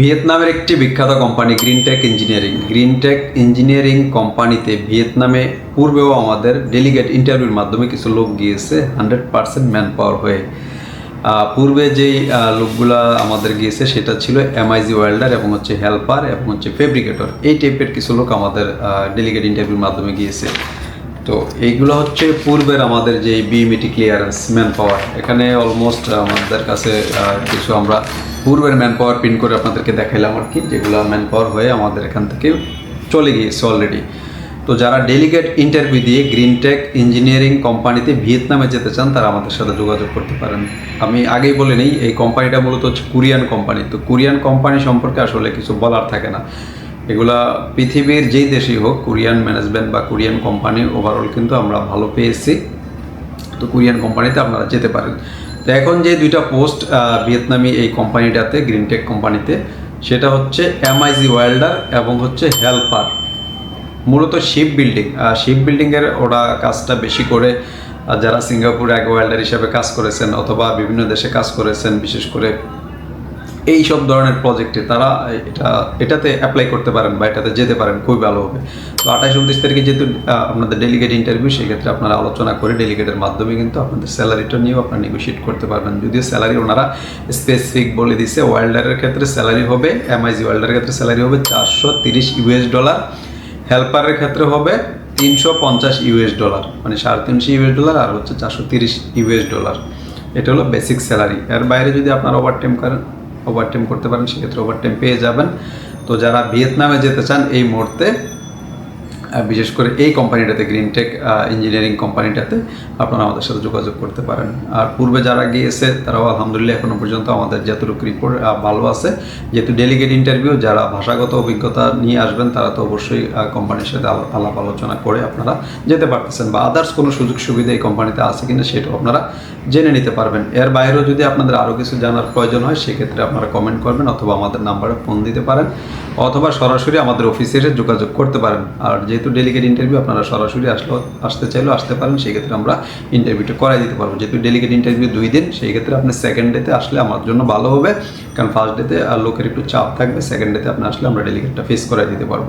ভিয়েতনামের একটি বিখ্যাত company Greentech engineering. Greentech engineering কোম্পানিতে ভিয়েতনামে পূর্বেও আমাদের ডেলিগেট ইন্টারভিউর মাধ্যমে কিছু লোক গিয়েছে, হান্ড্রেড পার্সেন্ট ম্যান পাওয়ার হয়ে পূর্বে যেই লোকগুলা আমাদের গিয়েছে সেটা ছিল এমআইজি ওয়েল্ডার এবং হচ্ছে হেল্পার এবং হচ্ছে ফেব্রিকেটর। এই টাইপের কিছু লোক আমাদের ডেলিগেট ইন্টারভিউর মাধ্যমে গিয়েছে। তো এইগুলো হচ্ছে পূর্বের আমাদের যে বিএমইটি ক্লিয়ারেন্স ম্যান পাওয়ার এখানে অলমোস্ট আমাদের কাছে কিছু আমরা পূর্বের ম্যান পাওয়ার পিন করে আপনাদেরকে দেখাইলাম আর কি, যেগুলো ম্যান পাওয়ার হয়ে আমাদের এখান থেকে চলে গিয়েছে অলরেডি তো যারা ডেলিগেট ইন্টারভিউ দিয়ে গ্রিনটেক ইঞ্জিনিয়ারিং কোম্পানিতে ভিয়েতনামে যেতে চান, তারা আমাদের সাথে যোগাযোগ করতে পারেন। আমি আগেই বলে নিই, এই কোম্পানিটা মূলত হচ্ছে কোরিয়ান কোম্পানি তো কোরিয়ান কোম্পানি সম্পর্কে আসলে কিছু বলার থাকে না। এগুলা পৃথিবীর যেই দেশেই হোক, কোরিয়ান ম্যানেজমেন্ট বা কোরিয়ান কোম্পানি ওভারঅল কিন্তু আমরা ভালো পেয়েছি। তো কোরিয়ান কোম্পানিতে আপনারা যেতে পারেন। তো এখন যে দুইটা পোস্ট ভিয়েতনামি এই কোম্পানিটাতে গ্রিনটেক কোম্পানিতে সেটা হচ্ছে এমআইজি ওয়েল্ডার এবং হচ্ছে হেল্পার মূলত শিপ বিল্ডিং শিপ বিল্ডিংয়ের ওরা কাজটা বেশি করে যারা সিঙ্গাপুরে আগে ওয়েল্ডার হিসাবে কাজ করেছেন অথবা বিভিন্ন দেশে কাজ করেছেন, বিশেষ করে এই সব ধরনের প্রজেক্টে তারা এটা, এটাতে অ্যাপ্লাই করতে পারেন বা এটাতে যেতে পারেন, খুবই ভালো হবে। তো আঠাশ, উনত্রিশ তারিখে যেহেতু আপনাদের ডেলিগেট ইন্টারভিউ সেক্ষেত্রে আপনারা আলোচনা করে ডেলিগেটের মাধ্যমে কিন্তু আপনাদের স্যালারিটা নিয়েও আপনারা নেগোশিয়েট করতে পারবেন। যদিও স্যালারি ওনারা স্পেসিফিক বলে দিছে, ওয়েল্ডারের ক্ষেত্রে স্যালারি হবে এমআইজি ওয়েল্ডারের ক্ষেত্রে স্যালারি হবে চারশো তিরিশ ইউএস ডলার হেল্পারের ক্ষেত্রে হবে তিনশো পঞ্চাশ ইউএস ডলার মানে সাড়ে তিনশো ইউএস ডলার আর হচ্ছে চারশো তিরিশ ইউএস ডলার এটা হলো বেসিক স্যালারি এর বাইরে যদি আপনারা ওভারটাইম করেন ওভারটাইম করতে পারেন সেক্ষেত্রে ওভারটাইম পেয়ে যাবেন। তো যারা ভিয়েতনামে যেতে চান এই মুহূর্তে আহ, বিশেষ করে এই কোম্পানিটাতে গ্রিনটেক ইঞ্জিনিয়ারিং কোম্পানিটাতে আপনারা আমাদের সাথে যোগাযোগ করতে পারেন। আর পূর্বে যারা গিয়েছে, তারাও আলহামদুলিল্লাহ এখনও পর্যন্ত আমাদের যতটুকু রিপোর্ট ভালো আছে। যেহেতু ডেলিগেট ইন্টারভিউ যারা ভাষাগত অভিজ্ঞতা নিয়ে আসবেন, তারা তো অবশ্যই কোম্পানির সাথে আলাপ আলোচনা করে আপনারা যেতে পারতেছেন বা আদার্স কোনো সুযোগ সুবিধা এই কোম্পানিতে আছে কিনা সেটাও আপনারা জেনে নিতে পারবেন। এর বাইরেও যদি আপনাদের আরও কিছু জানার প্রয়োজন হয়, সেক্ষেত্রে আপনারা কমেন্ট করবেন অথবা আমাদের নাম্বারে ফোন দিতে পারেন, অথবা সরাসরি আমাদের অফিসে যোগাযোগ করতে পারেন। আর যেহেতু ডেলিগেট ইন্টারভিউ আপনারা সরাসরি আসলেও আসতে চাইলেও আসতে পারেন সেই ক্ষেত্রে আমরা ইন্টারভিউটা করাই দিতে পারব। যেহেতু ডেলিগেট ইন্টারভিউ দুই দিন সেই ক্ষেত্রে আপনি সেকেন্ড ডেতে আসলে আমার জন্য ভালো হবে, কারণ ফার্স্ট ডেতে লোকের একটু চাপ থাকবে সেকেন্ড ডেতে আপনি আসলে আমরা ডেলিগেটটা ফেস করাই দিতে পারব।